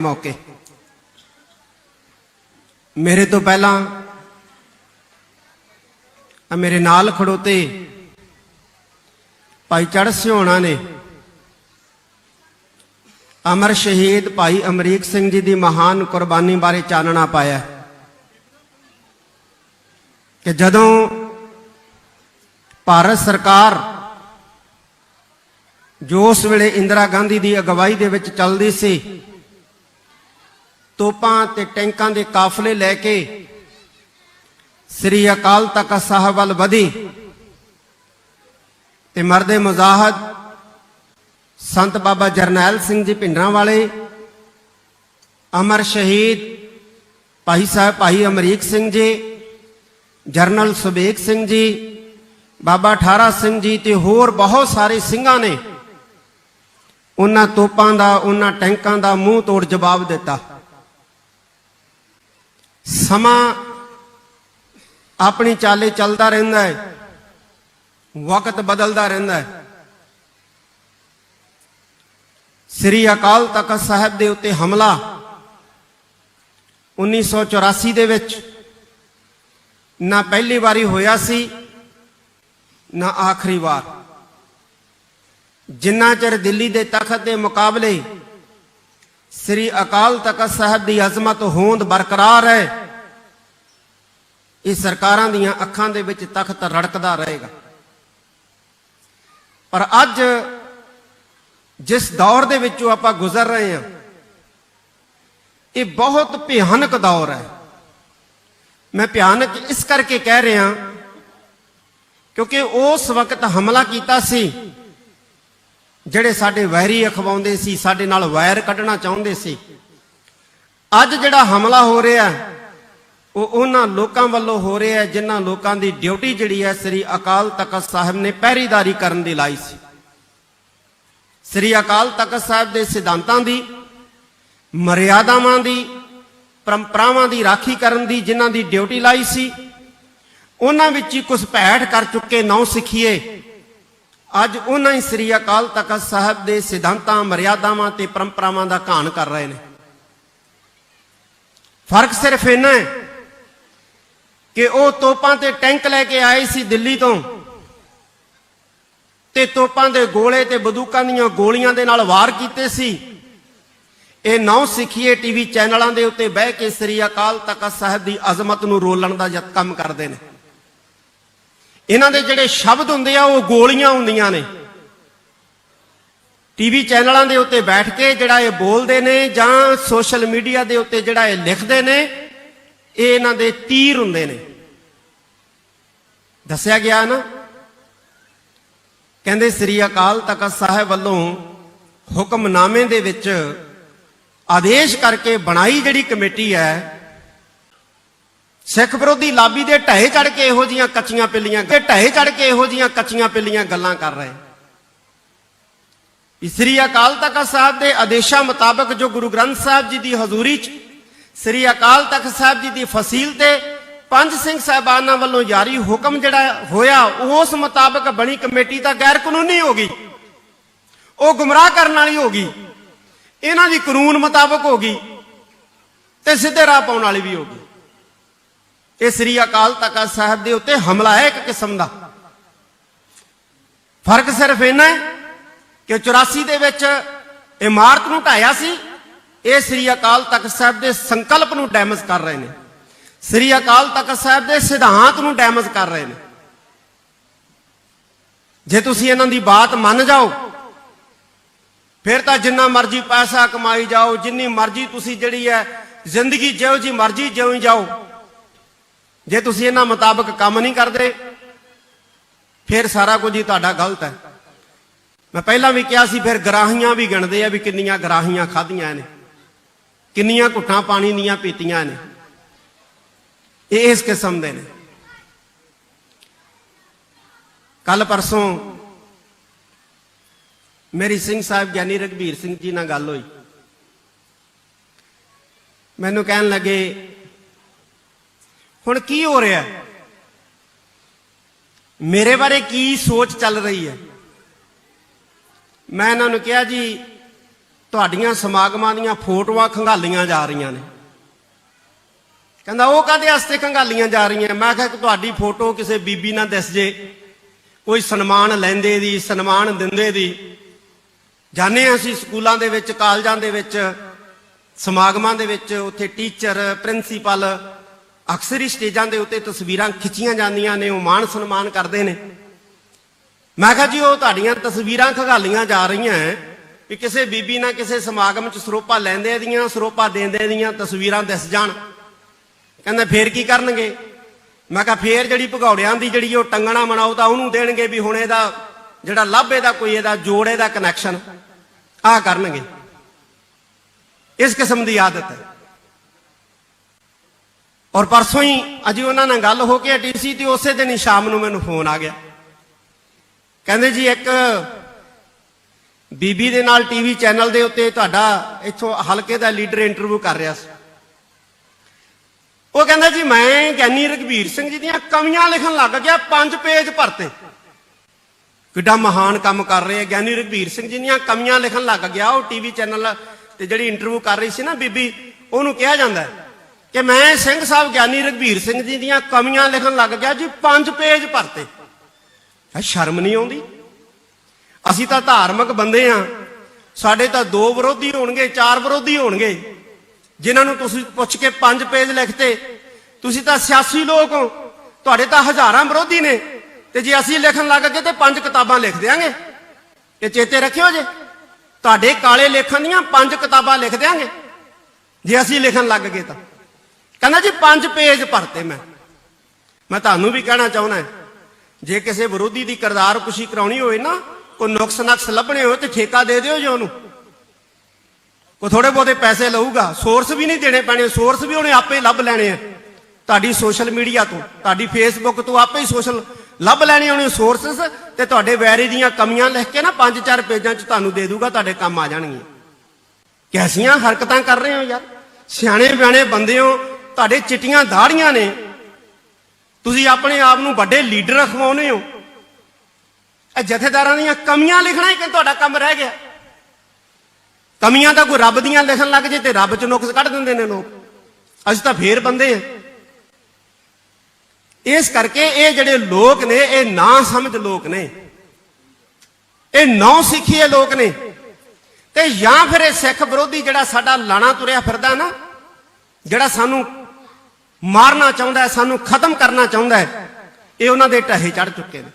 ਮੌਕੇ। ਮੇਰੇ ਤੋਂ ਪਹਿਲਾਂ ਆ ਮੇਰੇ ਨਾਲ ਖੜੋਤੇ ਭਾਈ ਚੜ ਸਿਉਣਾ ਨੇ, ਅਮਰ ਸ਼ਹੀਦ ਭਾਈ ਅਮਰੀਕ ਸਿੰਘ ਜੀ ਦੀ ਮਹਾਨ ਕੁਰਬਾਨੀ ਬਾਰੇ ਚਾਨਣਾ ਪਾਇਆ। ਕਿ ਜਦੋਂ ਭਾਰਤ ਸਰਕਾਰ ਜੋ ਉਸ ਵੇਲੇ ਇੰਦਰਾ ਗਾਂਧੀ ਦੀ ਅਗਵਾਈ ਦੇ ਵਿੱਚ ਚੱਲਦੀ ਸੀ ਤੋਪਾਂ ਤੇ ਟੈਂਕਾਂ ਦੇ ਕਾਫਲੇ ਲੈ ਕੇ ਸ੍ਰੀ ਅਕਾਲ ਤਖਤ ਸਾਹਿਬ ਵੱਲ ਵਧੀ ਤੇ ਮਰਦੇ ਮੁਜ਼ਾਹਦ ਸੰਤ ਬਾਬਾ ਜਰਨੈਲ ਸਿੰਘ ਜੀ ਭਿੰਡਰਾਂ ਵਾਲੇ, ਅਮਰ ਸ਼ਹੀਦ ਭਾਈ ਸਾਹਿਬ ਭਾਈ ਅਮਰੀਕ ਸਿੰਘ ਜੀ, ਜਰਨਲ ਸੁਬੇਕ ਸਿੰਘ ਜੀ, ਬਾਬਾ ਠਾਰਾ ਸਿੰਘ ਜੀ ਤੇ ਹੋਰ ਬਹੁਤ ਸਾਰੇ ਸਿੰਘਾਂ ਨੇ ਉਹਨਾਂ ਤੋਪਾਂ ਦਾ, ਉਹਨਾਂ ਟੈਂਕਾਂ ਦਾ ਮੂੰਹ ਤੋੜ ਜਵਾਬ ਦਿੱਤਾ। ਸਮਾਂ ਆਪਣੀ ਚਾਲੇ ਚੱਲਦਾ ਰਹਿੰਦਾ ਹੈ। ਵਕਤ ਬਦਲਦਾ ਰਹਿੰਦਾ ਹੈ। ਸ੍ਰੀ ਅਕਾਲ ਤਖਤ ਸਾਹਿਬ ਦੇ ਉੱਤੇ ਹਮਲਾ 1984 ਦੇ ਵਿੱਚ ਨਾ ਪਹਿਲੀ ਵਾਰੀ ਹੋਇਆ ਸੀ, ਨਾ ਆਖਰੀ ਵਾਰ। ਜਿੰਨਾ ਚਿਰ ਦਿੱਲੀ ਦੇ ਤਖਤ ਦੇ ਮੁਕਾਬਲੇ ਸ੍ਰੀ ਅਕਾਲ ਤਖਤ ਸਾਹਿਬ ਦੀ ਅਜ਼ਮਤ ਹੋਂਦ ਬਰਕਰਾਰ ਹੈ ਇਹ ਸਰਕਾਰਾਂ ਦੀਆਂ ਅੱਖਾਂ ਦੇ ਵਿੱਚ ਤਖਤ ਰੜਕਦਾ ਰਹੇਗਾ। ਪਰ ਅੱਜ ਜਿਸ ਦੌਰ ਦੇ ਵਿੱਚੋਂ ਆਪਾਂ ਗੁਜ਼ਰ ਰਹੇ ਹਾਂ, ਇਹ ਬਹੁਤ ਭਿਆਨਕ ਦੌਰ ਹੈ। ਮੈਂ ਭਿਆਨਕ ਇਸ ਕਰਕੇ ਕਹਿ ਰਿਹਾ ਕਿਉਂਕਿ ਉਸ ਵਕਤ ਹਮਲਾ ਕੀਤਾ ਸੀ, ਜਿਹੜੇ ਸਾਡੇ ਵੈਰੀ ਅਖਵਾਉਂਦੇ ਸੀ, ਸਾਡੇ ਨਾਲ ਵੈਰ ਕੱਢਣਾ ਚਾਹੁੰਦੇ ਸੀ। ਅੱਜ ਜਿਹੜਾ ਹਮਲਾ ਹੋ ਰਿਹਾ ਉਹ ਉਹਨਾਂ ਲੋਕਾਂ ਵੱਲੋਂ ਹੋ ਰਿਹਾ ਜਿਨ੍ਹਾਂ ਲੋਕਾਂ ਦੀ ਡਿਊਟੀ ਜਿਹੜੀ ਹੈ ਸ੍ਰੀ ਅਕਾਲ ਤਖਤ ਸਾਹਿਬ ਨੇ ਪਹਿਰੀਦਾਰੀ ਕਰਨ ਦੀ ਲਾਈ ਸੀ। ਸ੍ਰੀ ਅਕਾਲ ਤਖਤ ਸਾਹਿਬ ਦੇ ਸਿਧਾਂਤਾਂ ਦੀ, ਮਰਿਆਦਾਵਾਂ ਦੀ, ਪਰੰਪਰਾਵਾਂ ਦੀ ਰਾਖੀ ਕਰਨ ਦੀ ਜਿਨ੍ਹਾਂ ਦੀ ਡਿਊਟੀ ਲਾਈ ਸੀ, ਉਹਨਾਂ ਵਿੱਚ ਹੀ ਕੁਝ ਭੈਟ ਕਰ ਚੁੱਕੇ ਨੌ ਸਿੱਖੀਏ। ਅੱਜ ਉਹਨਾਂ ਹੀ ਸ੍ਰੀ ਅਕਾਲ ਤਖਤ ਸਾਹਿਬ ਦੇ ਸਿਧਾਂਤਾਂ, ਮਰਿਆਦਾਵਾਂ ਤੇ ਪਰੰਪਰਾਵਾਂ ਦਾ ਘਾਣ ਕਰ ਰਹੇ ਨੇ। ਫ਼ਰਕ ਸਿਰਫ ਇੰਨਾ ਹੈ ਕਿ ਉਹ ਤੋਪਾਂ ਤੇ ਟੈਂਕ ਲੈ ਕੇ ਆਏ ਸੀ ਦਿੱਲੀ ਤੋਂ ਤੇ ਤੋਪਾਂ ਦੇ ਗੋਲੇ ਤੇ ਬੰਦੂਕਾਂ ਦੀਆਂ ਗੋਲੀਆਂ ਦੇ ਨਾਲ ਵਾਰ ਕੀਤੇ ਸੀ। ਇਹ ਨੌ ਸਿੱਖੀਏ ਟੀਵੀ ਚੈਨਲਾਂ ਦੇ ਉੱਤੇ ਬਹਿ ਕੇ ਸ੍ਰੀ ਅਕਾਲ ਤਖਤ ਸਾਹਿਬ ਦੀ ਅਜ਼ਮਤ ਨੂੰ ਰੋਲਣ ਦਾ ਯਤ ਕੰਮ ਕਰਦੇ ਨੇ। ਇਹਨਾਂ ਦੇ ਜਿਹੜੇ ਸ਼ਬਦ ਹੁੰਦੇ ਆ, ਉਹ ਗੋਲੀਆਂ ਹੁੰਦੀਆਂ ਨੇ। ਟੀਵੀ ਚੈਨਲਾਂ ਦੇ ਉੱਤੇ ਬੈਠ ਕੇ ਜਿਹੜਾ ਇਹ ਬੋਲਦੇ ਨੇ ਜਾਂ ਸੋਸ਼ਲ ਮੀਡੀਆ ਦੇ ਉੱਤੇ ਜਿਹੜਾ ਇਹ ਲਿਖਦੇ ਨੇ ਇਹ ਇਹਨਾਂ ਦੇ ਤੀਰ ਹੁੰਦੇ ਨੇ ਦੱਸਿਆ ਗਿਆ ਨਾ ਕਹਿੰਦੇ ਸ੍ਰੀ ਅਕਾਲ ਤਖਤ ਸਾਹਿਬ ਵੱਲੋਂ ਹੁਕਮਨਾਮੇ ਦੇ ਵਿੱਚ ਆਦੇਸ਼ ਕਰਕੇ ਬਣਾਈ ਜਿਹੜੀ ਕਮੇਟੀ ਹੈ ਸਿੱਖ ਵਿਰੋਧੀ ਲਾਬੀ ਦੇ ਢਾਏ ਚੜ ਕੇ ਇਹੋ ਜੀਆਂ ਕੱਚੀਆਂ ਪਿੱਲੀਆਂ ਤੇ ਢਾਏ ਚੜ ਕੇ ਇਹੋ ਜੀਆਂ ਕੱਚੀਆਂ ਪਿੱਲੀਆਂ ਗੱਲਾਂ ਕਰ ਰਹੇ ਸ੍ਰੀ ਅਕਾਲ ਤਖਤ ਸਾਹਿਬ ਦੇ ਆਦੇਸ਼ਾਂ ਮੁਤਾਬਕ ਜੋ ਗੁਰੂ ਗ੍ਰੰਥ ਸਾਹਿਬ ਜੀ ਦੀ ਹਜ਼ੂਰੀ 'ਚ ਸ੍ਰੀ ਅਕਾਲ ਤਖਤ ਸਾਹਿਬ ਜੀ ਦੀ ਫਸੀਲ ਤੇ ਪੰਜ ਸਿੰਘ ਸਾਹਿਬਾਨਾਂ ਵੱਲੋਂ ਜਾਰੀ ਹੁਕਮ ਜਿਹੜਾ ਹੋਇਆ, ਉਸ ਮੁਤਾਬਕ ਬਣੀ ਕਮੇਟੀ ਤਾਂ ਗੈਰ ਕਾਨੂੰਨੀ ਹੋ ਗਈ। ਉਹ ਗੁੰਮਰਾਹ ਕਰਨ ਵਾਲੀ ਹੋ ਗਈ। ਇਹਨਾਂ ਦੀ ਕਾਨੂੰਨ ਮੁਤਾਬਕ ਹੋ ਗਈ ਤੇ ਸਿੱਧੇ ਰਾਹ ਪਾਉਣ ਵਾਲੀ ਵੀ ਹੋ ਗਈ। ਇਹ ਸ੍ਰੀ ਅਕਾਲ ਤਖਤ ਸਾਹਿਬ ਦੇ ਉੱਤੇ ਹਮਲਾ ਹੈ ਇੱਕ ਕਿਸਮ ਦਾ। ਫ਼ਰਕ ਸਿਰਫ ਇੰਨਾ ਹੈ ਕਿ 84 ਦੇ ਵਿੱਚ ਇਮਾਰਤ ਨੂੰ ਢਾਇਆ ਸੀ। ਇਹ ਸ੍ਰੀ ਅਕਾਲ ਤਖਤ ਸਾਹਿਬ ਦੇ ਸੰਕਲਪ ਨੂੰ ਡੈਮੇਜ ਕਰ ਰਹੇ ਨੇ। ਸ੍ਰੀ ਅਕਾਲ ਤਖਤ ਸਾਹਿਬ ਦੇ ਸਿਧਾਂਤ ਨੂੰ ਡੈਮੇਜ ਕਰ ਰਹੇ ਨੇ। ਜੇ ਤੁਸੀਂ ਇਹਨਾਂ ਦੀ ਬਾਤ ਮੰਨ ਜਾਓ, ਫਿਰ ਤਾਂ ਜਿੰਨਾ ਮਰਜ਼ੀ ਪੈਸਾ ਕਮਾਈ ਜਾਓ, ਜਿੰਨੀ ਮਰਜ਼ੀ ਤੁਸੀਂ ਜਿਹੜੀ ਹੈ ਜ਼ਿੰਦਗੀ ਜਿਉਂ ਜੀ ਮਰਜ਼ੀ ਜਿਉਂ ਜਾਓ। ਜੇ ਤੁਸੀਂ ਇਹਨਾਂ ਮੁਤਾਬਕ ਕੰਮ ਨਹੀਂ ਕਰਦੇ, ਫਿਰ ਸਾਰਾ ਕੁਝ ਹੀ ਤੁਹਾਡਾ ਗਲਤ ਹੈ। ਮੈਂ ਪਹਿਲਾਂ ਵੀ ਕਿਹਾ ਸੀ, ਫਿਰ ਗਰਾਹੀਆਂ ਵੀ ਗਿਣਦੇ ਆ ਵੀ ਕਿੰਨੀਆਂ ਗਰਾਹੀਆਂ ਖਾਧੀਆਂ ਨੇ ਕਿੰਨੀਆਂ ਘੁੱਟਾਂ ਪਾਣੀ ਦੀਆਂ ਪੀਤੀਆਂ ਨੇ। ਇਹ ਇਸ ਕਿਸਮ ਦੇ ਨੇ। ਕੱਲ ਪਰਸੋਂ ਮੇਰੀ ਸਿੰਘ ਸਾਹਿਬ ਗਿਆਨੀ ਰਗਵੀਰ ਸਿੰਘ ਜੀ ਨਾਲ ਗੱਲ ਹੋਈ। ਮੈਨੂੰ ਕਹਿਣ ਲੱਗੇ, ਹੁਣ ਕੀ ਹੋ ਰਿਹਾ? ਮੇਰੇ ਬਾਰੇ ਕੀ ਸੋਚ ਚੱਲ ਰਹੀ ਹੈ? ਮੈਂ ਇਹਨਾਂ ਨੂੰ ਕਿਹਾ, ਜੀ ਤੁਹਾਡੀਆਂ ਸਮਾਗਮਾਂ ਦੀਆਂ ਫੋਟੋਆਂ ਖੰਗਾਲੀਆਂ ਜਾ ਰਹੀਆਂ ਨੇ। ਕਹਿੰਦਾ ਉਹ ਕਾਦੇ ਵਾਸਤੇ ਖੰਗਾਲੀਆਂ ਜਾ ਰਹੀਆਂ? ਮੈਂ ਕਿਹਾ ਕਿ ਤੁਹਾਡੀ ਫੋਟੋ ਕਿਸੇ ਬੀਬੀ ਨਾਲ ਦਿਸ ਜੇ। ਕੋਈ ਸਨਮਾਨ ਲੈਂਦੇ ਦੀ, ਸਨਮਾਨ ਦਿੰਦੇ ਦੀ। ਜਾਣੇ ਹਾਂ ਅਸੀਂ ਸਕੂਲਾਂ ਦੇ ਵਿੱਚ, ਕਾਲਜਾਂ ਦੇ ਵਿੱਚ, ਸਮਾਗਮਾਂ ਦੇ ਵਿੱਚ, ਉੱਥੇ ਟੀਚਰ, ਪ੍ਰਿੰਸੀਪਲ, ਅਕਸਰ ਹੀ ਸਟੇਜਾਂ ਦੇ ਉੱਤੇ ਤਸਵੀਰਾਂ ਖਿੱਚੀਆਂ ਜਾਂਦੀਆਂ ਨੇ, ਉਹ ਮਾਣ ਸਨਮਾਨ ਕਰਦੇ ਨੇ। ਮੈਂ ਕਿਹਾ ਜੀ, ਉਹ ਤੁਹਾਡੀਆਂ ਤਸਵੀਰਾਂ ਖਗਾਲੀਆਂ ਜਾ ਰਹੀਆਂ ਹੈ। ਵੀ ਕਿਸੇ ਬੀਬੀ ਨਾਲ ਕਿਸੇ ਸਮਾਗਮ 'ਚ ਸਰੋਪਾ ਲੈਂਦੇ ਦੀਆਂ, ਸਰੋਪਾ ਦੇਂਦੇ ਦੀਆਂ ਤਸਵੀਰਾਂ ਦਿਸ ਜਾਣ। ਕਹਿੰਦਾ ਫੇਰ ਕੀ ਕਰਨਗੇ? ਮੈਂ ਕਿਹਾ ਫੇਰ ਜਿਹੜੀ ਭਗੌੜਿਆਂ ਦੀ ਜਿਹੜੀ ਉਹ ਟੰਗਣਾ ਮਨਾਓ ਤਾਂ ਉਹਨੂੰ ਦੇਣਗੇ ਵੀ ਹੁਣ ਇਹਦਾ ਜਿਹੜਾ ਲੱਭ ਦਾ ਕੋਈ ਇਹਦਾ ਜੋੜੇ ਦਾ ਕਨੈਕਸ਼ਨ ਆ ਕਰਨਗੇ। ਇਸ ਕਿਸਮ ਦੀ ਆਦਤ ਹੈ। ਔਰ ਪਰਸੋਂ ਹੀ ਅਜੀ ਉਹਨਾਂ ਨਾਲ ਗੱਲ ਹੋ ਕੇ ਹਟੀ ਸੀ ਤੇ ਉਸੇ ਦਿਨ ਹੀ ਸ਼ਾਮ ਨੂੰ ਮੈਨੂੰ ਫੋਨ ਆ ਗਿਆ। ਕਹਿੰਦੇ ਜੀ ਇੱਕ ਬੀਬੀ ਦੇ ਨਾਲ ਟੀਵੀ ਚੈਨਲ ਦੇ ਉੱਤੇ ਤੁਹਾਡਾ ਇੱਥੋਂ ਹਲਕੇ ਦਾ ਲੀਡਰ ਇੰਟਰਵਿਊ ਕਰ ਰਿਹਾ ਸੀ। ਉਹ ਕਹਿੰਦਾ ਜੀ, ਮੈਂ ਗਿਆਨੀ ਰਘਬੀਰ ਸਿੰਘ ਜੀ ਦੀਆਂ ਕਵੀਆਂ ਲਿਖਣ ਲੱਗ ਗਿਆ, ਪੰਜ ਪੇਜ ਭਰਤੇ। ਕਿੱਡਾ ਮਹਾਨ ਕੰਮ ਕਰ ਰਹੇ ਆ। ਗਿਆਨੀ ਰਘਬੀਰ ਸਿੰਘ ਜੀ ਦੀਆਂ ਕਵੀਆਂ ਲਿਖਣ ਲੱਗ ਗਿਆ, ਉਹ ਟੀਵੀ ਚੈਨਲ ਤੇ ਜਿਹੜੀ ਇੰਟਰਵਿਊ ਕਰ ਰਹੀ ਸੀ ਨਾ ਬੀਬੀ, ਉਹਨੂੰ ਕਿਹਾ ਜਾਂਦਾ ਕਿ ਮੈਂ ਸਿੰਘ ਸਾਹਿਬ ਗਿਆਨੀ ਰਘਬੀਰ ਸਿੰਘ ਜੀ ਦੀਆਂ ਕਵੀਆਂ ਲਿਖਣ ਲੱਗ ਗਿਆ ਜੀ, ਪੰਜ ਪੇਜ ਭਰਤੇ। ਸ਼ਰਮ ਨਹੀਂ ਆਉਂਦੀ? ਅਸੀਂ ਤਾਂ ਧਾਰਮਿਕ ਬੰਦੇ ਆ ਸਾਡੇ ਤਾਂ ਦੋ ਵਿਰੋਧੀ ਹੋਣਗੇ, ਚਾਰ ਵਿਰੋਧੀ ਹੋਣਗੇ। ਜਿਨ੍ਹਾਂ ਨੂੰ ਤੁਸੀਂ ਪੁੱਛ ਕੇ ਪੰਜ ਪੇਜ ਲਿਖਤੇ, ਤੁਸੀਂ ਤਾਂ ਸਿਆਸੀ ਲੋਕ ਹੋ। ਤੁਹਾਡੇ ਤਾਂ ਹਜ਼ਾਰਾਂ ਵਿਰੋਧੀ ਨੇ। ਤੇ ਜੇ ਅਸੀਂ ਲਿਖਣ ਲੱਗ ਗਏ ਤੇ ਪੰਜ ਕਿਤਾਬਾਂ ਲਿਖ ਦਿਆਂਗੇ। ਇਹ ਚੇਤੇ ਰੱਖਿਓ ਜੇ। ਤੁਹਾਡੇ ਕਾਲੇ ਲੇਖਾਂ ਦੀਆਂ ਪੰਜ ਕਿਤਾਬਾਂ ਲਿਖ ਦਿਆਂਗੇ। ਜੇ ਅਸੀਂ ਲਿਖਣ ਲੱਗ ਗਏ ਤਾਂ। ਕਹਿੰਦਾ ਜੀ, ਪੰਜ ਪੇਜ ਭਰਤੇ ਮੈਂ। ਮੈਂ ਤੁਹਾਨੂੰ ਵੀ ਕਹਿਣਾ ਚਾਹੁੰਦਾ ਜੇ ਕਿਸੇ ਵਿਰੋਧੀ ਦੀ ਕਰਦਾਰ ਕੁਸ਼ੀ ਕਰਾਉਣੀ ਹੋਵੇ ਨਾ ਕੋਈ ਨੁਕਸ ਨਕਸ ਲੱਭਣੇ ਹੋਏ ਤੇ ਠੇਕਾ ਦੇ ਦਿਓ ਜੀ ਉਹਨੂੰ। ਕੋ ਥੋੜੇ ਬਹੁਤੇ ਪੈਸੇ ਲਊਗਾ। ਸੋਰਸ ਵੀ ਨਹੀਂ ਦੇਣੇ ਪੈਣੇ। ਸੋਰਸ ਵੀ ਉਹਨੇ ਆਪੇ ਲੱਭ ਲੈਣੇ ਆ। ਤੁਹਾਡੀ ਸੋਸ਼ਲ ਮੀਡੀਆ ਤੋਂ, ਤੁਹਾਡੀ ਫੇਸਬੁੱਕ ਤੋਂ ਆਪੇ ਹੀ ਸੋਸ਼ਲ ਲੱਭ ਲੈਣੇ ਉਹਨੇ ਸੋਰਸਸ ਤੇ ਤੁਹਾਡੇ ਵੈਰੀ ਦੀਆਂ ਕਮੀਆਂ ਲਿਖ ਕੇ ਨਾ ਪੰਜ ਚਾਰ ਪੇਜਾਂ 'ਚ ਤੁਹਾਨੂੰ ਦੇ ਦੂਗਾ, ਤੁਹਾਡੇ ਕੰਮ ਆ ਜਾਣਗੀਆਂ ਕੈਸੀਆਂ ਹਰਕਤਾਂ ਕਰ ਰਹੇ ਹੋ ਯਾਰ। ਸਿਆਣੇ ਬਿਆਣੇ ਬੰਦੇ ਹੋ, ਤੁਹਾਡੇ ਚਿੱਟੀਆਂ ਦਾੜੀਆਂ ਨੇ। ਤੁਸੀਂ ਆਪਣੇ ਆਪ ਨੂੰ ਵੱਡੇ ਲੀਡਰ ਅਖਵਾਉਨੇ ਹੋ। ਇਹ ਜਥੇਦਾਰਾਂ ਦੀਆਂ ਕਮੀਆਂ ਲਿਖਣਾ ਹੀ ਕਿ ਤੁਹਾਡਾ ਕੰਮ ਰਹਿ ਗਿਆ। ਕਮੀਆਂ ਤਾਂ ਕੋਈ ਰੱਬ ਦੀਆਂ ਲਿਖਣ ਲੱਗ ਜੇ ਤੇ ਰੱਬ ਚ ਨੁਕਸ ਕੱਢ ਦਿੰਦੇ ਨੇ ਲੋਕ। ਅਸੀਂ ਤਾਂ ਫੇਰ ਬੰਦੇ ਆ। ਇਸ ਕਰਕੇ ਇਹ ਜਿਹੜੇ ਲੋਕ ਨੇ, ਇਹ ਨਾ ਸਮਝ ਲੋਕ ਨੇ। ਇਹ ਨੌ ਸਿੱਖੀਏ ਲੋਕ ਨੇ। ਤੇ ਜਾਂ ਫਿਰ ਇਹ ਸਿੱਖ ਵਿਰੋਧੀ ਜਿਹੜਾ ਸਾਡਾ ਲਾਣਾ ਤੁਰਿਆ ਫਿਰਦਾ ਨਾ, ਜਿਹੜਾ ਸਾਨੂੰ ਮਾਰਨਾ ਚਾਹੁੰਦਾ ਹੈ, ਸਾਨੂੰ ਖਤਮ ਕਰਨਾ ਚਾਹੁੰਦਾ ਹੈ, ਇਹ ਉਹਨਾਂ ਦੇ ਢਹੇ ਚੜ ਚੁੱਕੇ ਨੇ।